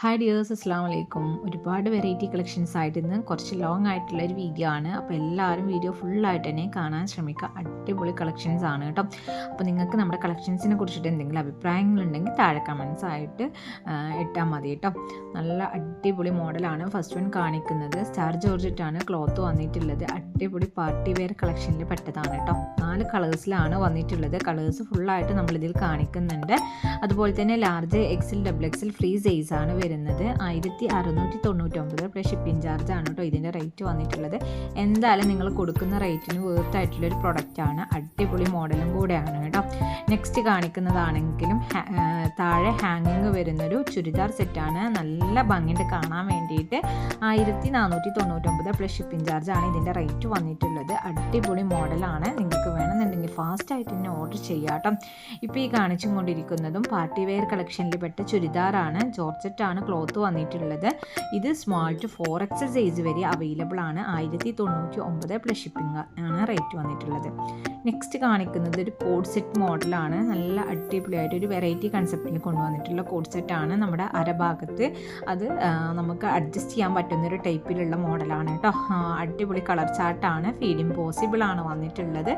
Hi dears അസ്സാം വലൈക്കും ഒരുപാട് വെറൈറ്റി കളക്ഷൻസ് ആയിട്ട് ഇന്ന് കുറച്ച് ലോങ് ആയിട്ടുള്ള ഒരു വീഡിയോ ആണ്. അപ്പോൾ എല്ലാവരും വീഡിയോ ഫുള്ളായിട്ട് തന്നെ കാണാൻ ശ്രമിക്കുക. അടിപൊളി കളക്ഷൻസ് ആണ് കേട്ടോ. അപ്പോൾ നിങ്ങൾക്ക് നമ്മുടെ കളക്ഷൻസിനെ കുറിച്ചിട്ട് എന്തെങ്കിലും അഭിപ്രായങ്ങളുണ്ടെങ്കിൽ താഴെ കമൻസ് ആയിട്ട് ഇട്ടാൽ മതി കേട്ടോ. നല്ല അടിപൊളി മോഡലാണ് ഫസ്റ്റ് വൺ കാണിക്കുന്നത്. സ്റ്റാർ ജോർജിട്ടാണ് ക്ലോത്ത് വന്നിട്ടുള്ളത്. അടിപൊളി പാർട്ടി വെയർ കളക്ഷനിൽ പെട്ടതാണ് കേട്ടോ. നാല് കളേഴ്സിലാണ് വന്നിട്ടുള്ളത്. കളേഴ്സ് ഫുള്ളായിട്ട് നമ്മളിതിൽ കാണിക്കുന്നുണ്ട്. അതുപോലെ തന്നെ ലാർജ് എക്സിൽ ഡബിൾ എക്സിൽ ഫ്രീ സൈസ് ആണ് വരുന്നത് ആയിരത്തി അറുന്നൂറ്റി തൊണ്ണൂറ്റൊമ്പത് പ്ലസ് ഷിപ്പിംഗ് ചാർജ് ആണ് കേട്ടോ ഇതിന്റെ റേറ്റ് വന്നിട്ടുള്ളത്. എന്തായാലും നിങ്ങൾ കൊടുക്കുന്ന റേറ്റിന് വേർത്തായിട്ടുള്ള ഒരു പ്രൊഡക്റ്റ് ആണ്. അടിപൊളി മോഡലും കൂടെയാണ് കേട്ടോ. നെക്സ്റ്റ് കാണിക്കുന്നതാണെങ്കിലും താഴെ ഹാങ്ങിങ് വരുന്നൊരു ചുരിദാർ സെറ്റാണ് നല്ല ഭംഗിയുണ്ട് കാണാൻ വേണ്ടിയിട്ട്. ആയിരത്തി നാനൂറ്റി തൊണ്ണൂറ്റൊമ്പത് പ്ലസ് ഷിപ്പിംഗ് ചാർജ് ആണ് ഇതിന്റെ റേറ്റ് വന്നിട്ടുള്ളത്. അടിപൊളി മോഡലാണ്. നിങ്ങൾക്ക് വേണമെന്നുണ്ടെങ്കിൽ ഫാസ്റ്റ് ആയിട്ട് തന്നെ ഓർഡർ ചെയ്യാം കേട്ടോ ഇപ്പോൾ ഈ കാണിച്ചും കൊണ്ടിരിക്കുന്നതും പാർട്ടി വെയർ കളക്ഷനിൽ പെട്ട ചുരിദാറാണ്. ജോർജറ്റ് ആണ് ക്ലോത്ത് വന്നിട്ടുള്ളത്. ഇത് small to four XL size വരെ അവൈലബിൾ ആണ്. ആയിരത്തി തൊണ്ണൂറ്റി ഒമ്പത് പ്ലസ് ഷിപ്പിംഗ് ആണ് റേറ്റ് വന്നിട്ടുള്ളത്. നെക്സ്റ്റ് കാണിക്കുന്നത് ഒരു കോഡ് സെറ്റ് മോഡലാണ് നല്ല അടിപൊളിയായിട്ട് ഒരു വെറൈറ്റി കൺസെപ്റ്റിൽ കൊണ്ടുവന്നിട്ടുള്ള കോഡ് സെറ്റാണ് നമ്മുടെ അരഭാഗത്ത്. അത് നമുക്ക് അഡ്ജസ്റ്റ് ചെയ്യാൻ പറ്റുന്ന ഒരു ടൈപ്പിലുള്ള മോഡലാണ് കേട്ടോ അടിപൊളി കളർ ചാർട്ടാണ് ഫീഡിങ് പോസിബിൾ ആണ് വന്നിട്ടുള്ളത്.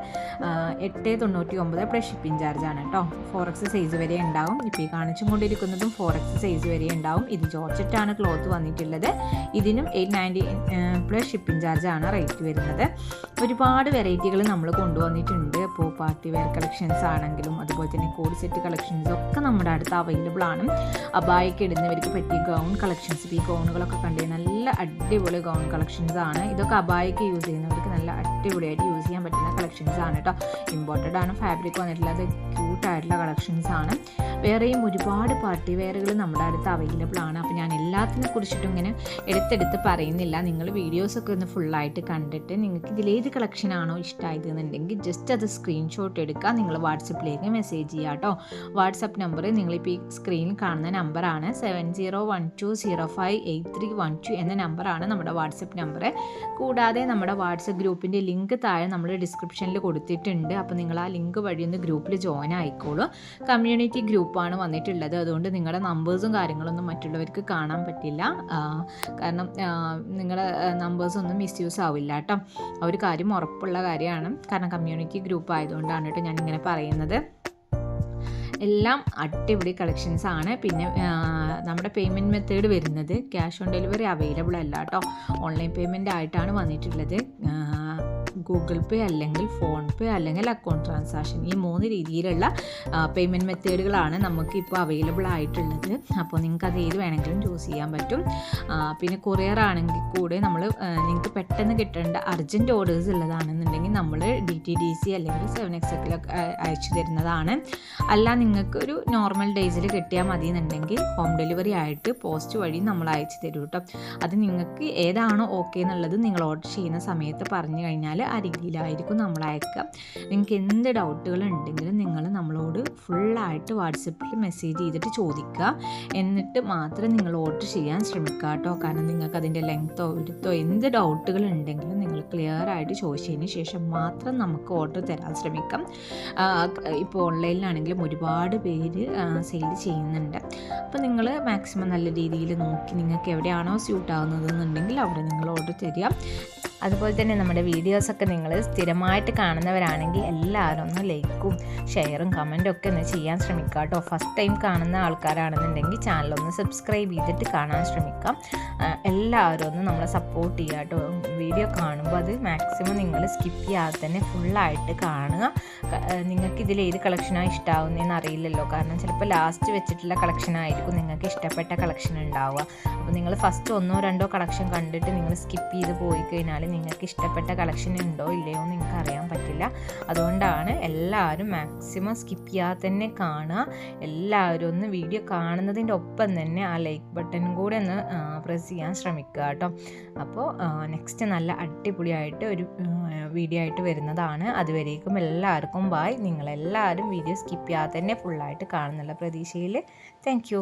എട്ട് തൊണ്ണൂറ്റി ഒമ്പത് പ്ലസ് ഷിപ്പിംഗ് ചാർജ് ആണ് കേട്ടോ ഫോർ എക്സ് സൈസ് വരെ ഉണ്ടാവും. ഇപ്പോൾ ഈ കാണിച്ചും കൊണ്ടിരിക്കുന്നതും ഫോർ എക്സ് സൈസ് വരെ ഉണ്ടാവും. ഇത് ജോർജറ്റാണ് ക്ലോത്ത് വന്നിട്ടുള്ളത്. ഇതിനും എയ്റ്റ് നയന്റി പ്ലസ് ഷിപ്പിംഗ് ചാർജാണ് റേറ്റ് വരുന്നത്. ഒരുപാട് വെറൈറ്റികൾ നമ്മൾ കൊണ്ടുവന്നിട്ടുണ്ട്. അപ്പോൾ പാർട്ടി വെയർ കളക്ഷൻസ് ആണെങ്കിലും അതുപോലെ തന്നെ കോഡ് സെറ്റ് കളക്ഷൻസ് ഒക്കെ നമ്മുടെ അടുത്ത് അവൈലബിൾ ആണ്. അബായൊക്കെ ഇടുന്നവർക്ക് പറ്റിയ ഗൗൺ കളക്ഷൻസ് ഈ ഗൗണുകളൊക്കെ കണ്ടു നല്ല അടിപൊളി ഗൗൺ കളക്ഷൻസ് ആണ്. ഇതൊക്കെ അബായൊക്കെ യൂസ് ചെയ്യുന്നവർക്ക് നല്ല അടിപൊളിയായിട്ട് യൂസ് ചെയ്യാൻ പറ്റുന്ന കളക്ഷൻസ് ആണ് കേട്ടോ ഇമ്പോർട്ടഡ് ആണ് ഫാബ്രിക് വന്നിട്ടുള്ളത് ക്യൂട്ട് ആയിട്ടുള്ള കളക്ഷൻസ് ആണ്. വേറെയും ഒരുപാട് പാർട്ടി വെയറുകൾ നമ്മുടെ അടുത്ത് അവൈലബിൾ ആണ്. അപ്പോൾ ഞാൻ എല്ലാത്തിനെ കുറിച്ചിട്ടും ഇങ്ങനെ എടുത്തെടുത്ത് പറയുന്നില്ല. നിങ്ങൾ വീഡിയോസൊക്കെ ഒന്ന് ഫുള്ളായിട്ട് കണ്ടിട്ട് നിങ്ങൾക്ക് ഇതിലേത് കളക്ഷൻ ആണോ ഇഷ്ടമായത് എന്നുണ്ടെങ്കിൽ ജസ്റ്റ് അത് സ്ക്രീൻഷോട്ട് എടുക്കുക. നിങ്ങൾ വാട്സപ്പിലേക്ക് മെസ്സേജ് ചെയ്യുക കേട്ടോ വാട്സപ്പ് നമ്പർ നിങ്ങളിപ്പോൾ ഈ സ്ക്രീനിൽ കാണുന്ന നമ്പറാണ് seven zero one two zero five eight three one two എന്ന നമ്പറാണ് നമ്മുടെ വാട്സപ്പ് നമ്പർ കൂടാതെ നമ്മുടെ വാട്സപ്പ് ഗ്രൂപ്പിന്റെ ലിങ്ക് താഴെ നമ്മൾ ഡിസ്ക്രിപ്ഷനിൽ കൊടുത്തിട്ടുണ്ട്. അപ്പോൾ നിങ്ങൾ ആ ലിങ്ക് വഴി ഒന്ന് ഗ്രൂപ്പിൽ ജോയിൻ ആയിക്കോളൂ. കമ്മ്യൂണിറ്റി ഗ്രൂപ്പാണ് വന്നിട്ടുള്ളത്. അതുകൊണ്ട് നിങ്ങളുടെ നമ്പേഴ്സും കാര്യങ്ങളൊന്നും മറ്റുള്ളവർക്ക് കാണാൻ പറ്റില്ല. കാരണം നിങ്ങളുടെ നമ്പേഴ്സൊന്നും മിസ്യൂസ് ആവില്ല കേട്ടോ. ആ ഒരു കാര്യം ഉറപ്പുള്ള കാര്യമാണ്. കാരണം കമ്മ്യൂണിറ്റി ഗ്രൂപ്പ് ആയതുകൊണ്ടാണ് കേട്ടോ ഇങ്ങനെ പറയുന്നത്. എല്ലാം അടിപൊളി കളക്ഷൻസ് ആണ്. പിന്നെ നമ്മുടെ പേയ്മെന്റ് മെത്തേഡ് വരുന്നത് ക്യാഷ് ഓൺ ഡെലിവറി അവൈലബിൾ അല്ല കേട്ടോ. ഓൺലൈൻ പേയ്മെന്റ് ആയിട്ടാണ് വന്നിട്ടുള്ളത്. ഗൂഗിൾ പേ അല്ലെങ്കിൽ ഫോൺ പേ അല്ലെങ്കിൽ അക്കൗണ്ട് ട്രാൻസാക്ഷൻ ഈ മൂന്ന് രീതിയിലുള്ള പേയ്മെന്റ് മെത്തേഡുകളാണ് നമുക്ക് ഇപ്പോൾ അവൈലബിൾ ആയിട്ടുള്ളത്. അപ്പോൾ നിങ്ങൾക്ക് അത് ഏത് വേണമെങ്കിലും ചൂസ് ചെയ്യാൻ പറ്റും. പിന്നെ കൊറിയർ ആണെങ്കിൽ കൂടെ നമ്മൾ നിങ്ങൾക്ക് പെട്ടെന്ന് കിട്ടേണ്ട അർജന്റ് ഓർഡേഴ്സ് ഉള്ളതാണെന്നുണ്ടെങ്കിൽ നമ്മൾ ഡി ടി ഡി സി അല്ലെങ്കിൽ സെവൻ എക്സൊക്കെ അയച്ചു തരുന്നതാണ്. അല്ല നിങ്ങൾക്ക് ഒരു നോർമൽ ഡേയ്സിൽ കിട്ടിയാൽ മതി എന്നുണ്ടെങ്കിൽ ഹോം ഡെലിവറി ആയിട്ട് പോസ്റ്റ് വഴി നമ്മൾ അയച്ചു തരും കേട്ടോ. അത് നിങ്ങൾക്ക് ഏതാണോ ഓക്കെ എന്നുള്ളത് നിങ്ങൾ ഓർഡർ ചെയ്യുന്ന സമയത്ത് പറഞ്ഞു കഴിഞ്ഞാൽ ആ രീതിയിലായിരിക്കും നമ്മൾ അയക്കുക. നിങ്ങൾക്ക് എന്ത് ഡൗട്ടുകൾ ഉണ്ടെങ്കിലും നിങ്ങൾ നമ്മളോട് ഫുള്ളായിട്ട് വാട്സപ്പിൽ മെസ്സേജ് ചെയ്തിട്ട് ചോദിക്കുക. എന്നിട്ട് മാത്രം നിങ്ങൾ ഓർഡർ ചെയ്യാൻ ശ്രമിക്കുക കേട്ടോ. കാരണം നിങ്ങൾക്ക് അതിന്റെ ലെങ്ത്തോ എടുത്തോ എന്ത് ഡൗട്ടുകൾ ഉണ്ടെങ്കിലും നിങ്ങൾ ക്ലിയർ ആയിട്ട് ചോദിച്ചതിന് ശേഷം മാത്രം നമുക്ക് ഓർഡർ തരാൻ ശ്രമിക്കാം. ഇപ്പോൾ ഓൺലൈനിലാണെങ്കിലും ഒരുപാട് പേര് സെയിൽ ചെയ്യുന്നുണ്ട്. അപ്പോൾ നിങ്ങൾ മാക്സിമം നല്ല രീതിയിൽ നോക്കി നിങ്ങൾക്ക് എവിടെയാണോ സ്യൂട്ട് ആവുന്നതെന്നുണ്ടെങ്കിൽ അവിടെ നിങ്ങൾ ഓർഡർ തരിക. അതുപോലെ തന്നെ നമ്മുടെ വീഡിയോസൊക്കെ നിങ്ങൾ സ്ഥിരമായിട്ട് കാണുന്നവരാണെങ്കിൽ എല്ലാവരും ഒന്ന് ലൈക്കും ഷെയറും കമന്റും ഒക്കെ ഒന്ന് ചെയ്യാൻ ശ്രമിക്കുക കേട്ടോ. ഫസ്റ്റ് ടൈം കാണുന്ന ആൾക്കാരാണെന്നുണ്ടെങ്കിൽ ചാനലൊന്ന് സബ്സ്ക്രൈബ് ചെയ്തിട്ട് കാണാൻ ശ്രമിക്കാം. എല്ലാവരും ഒന്ന് നമ്മളെ സപ്പോർട്ട് ചെയ്യുക കേട്ടോ. വീഡിയോ കാണുമ്പോൾ അത് മാക്സിമം നിങ്ങൾ സ്കിപ്പ് ചെയ്യാതെ തന്നെ ഫുള്ളായിട്ട് കാണുക. നിങ്ങൾക്ക് ഇതിൽ ഏത് കളക്ഷനാണ് ഇഷ്ടമാവുന്നതെന്ന് അറിയില്ലല്ലോ. കാരണം ചിലപ്പോൾ ലാസ്റ്റ് വെച്ചിട്ടുള്ള കളക്ഷനായിരിക്കും നിങ്ങൾക്ക് ഇഷ്ടപ്പെട്ട കളക്ഷൻ ഉണ്ടാവുക. അപ്പോൾ നിങ്ങൾ ഫസ്റ്റ് ഒന്നോ രണ്ടോ കളക്ഷൻ കണ്ടിട്ട് നിങ്ങൾ സ്കിപ്പ് ചെയ്ത് പോയി കഴിഞ്ഞാൽ നിങ്ങൾക്ക് ഇഷ്ടപ്പെട്ട കളക്ഷൻ ഉണ്ടോ ഇല്ലയോ എന്ന് നിങ്ങൾക്ക് അറിയാൻ പറ്റില്ല. അതുകൊണ്ടാണ് എല്ലാവരും മാക്സിമം സ്കിപ്പ് ചെയ്യാതെ തന്നെ കാണുക. എല്ലാവരും ഒന്ന് വീഡിയോ കാണുന്നതിന്റെ ഒപ്പം തന്നെ ആ ലൈക്ക് ബട്ടണും കൂടെ ഒന്ന് പ്രസ് ചെയ്യാൻ ശ്രമിക്കുക കേട്ടോ. അപ്പോൾ നെക്സ്റ്റ് നല്ല അടിപൊളിയായിട്ട് ഒരു വീഡിയോ ആയിട്ട് വരുന്നതാണ്. അതുവരേക്കും എല്ലാവർക്കും ബായ് നിങ്ങളെല്ലാവരും വീഡിയോ സ്കിപ്പ് ചെയ്യാതെ തന്നെ ഫുള്ളായിട്ട് കാണുന്നുള്ള പ്രതീക്ഷയിൽ. താങ്ക്